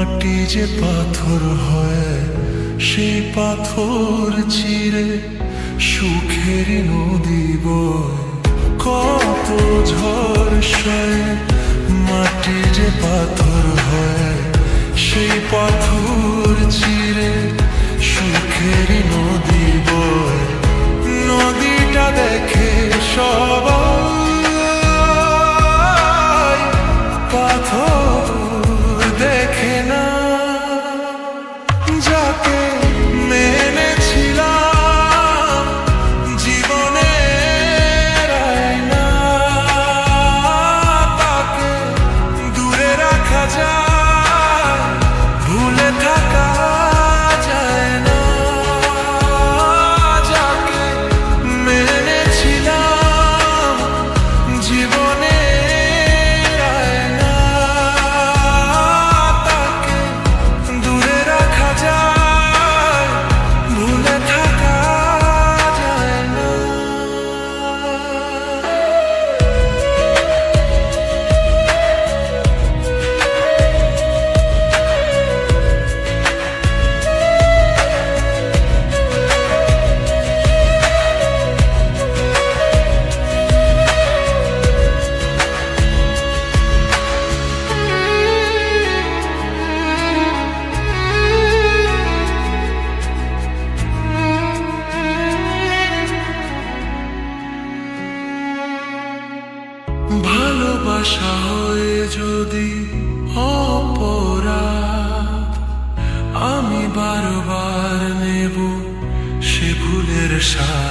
মাটি যে পাথর হয় সেই পাথর চিরে সুখের নদী বয়। কত ঝড় সয়, মাটি যে পাথর হয়, সেই পাথর shine.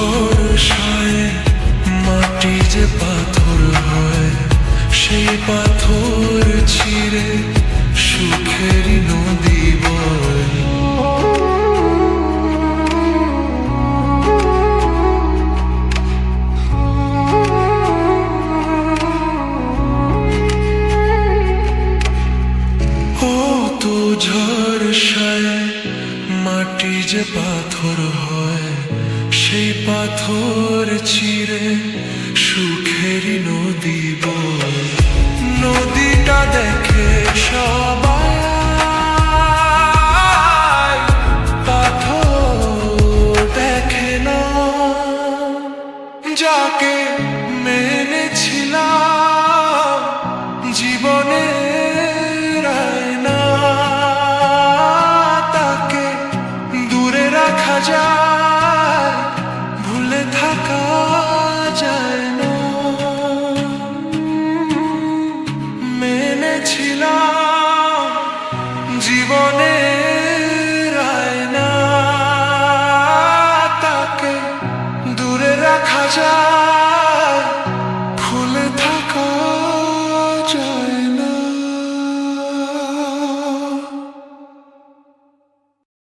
ঝড়সায় মাটি যে পাথর হয়, সেই পাথর ছিঁড়ে সুখের নদী বয়। ঝড় সায় মাটি যে পাথর হয় সেই পাথর চিরে সুখের নদী বল। নদীটা দেখে সবাই পাথর দেখে না। যাকে না তাকে দূরে রাখা যায়। পেয়েছিলাম জীবনে।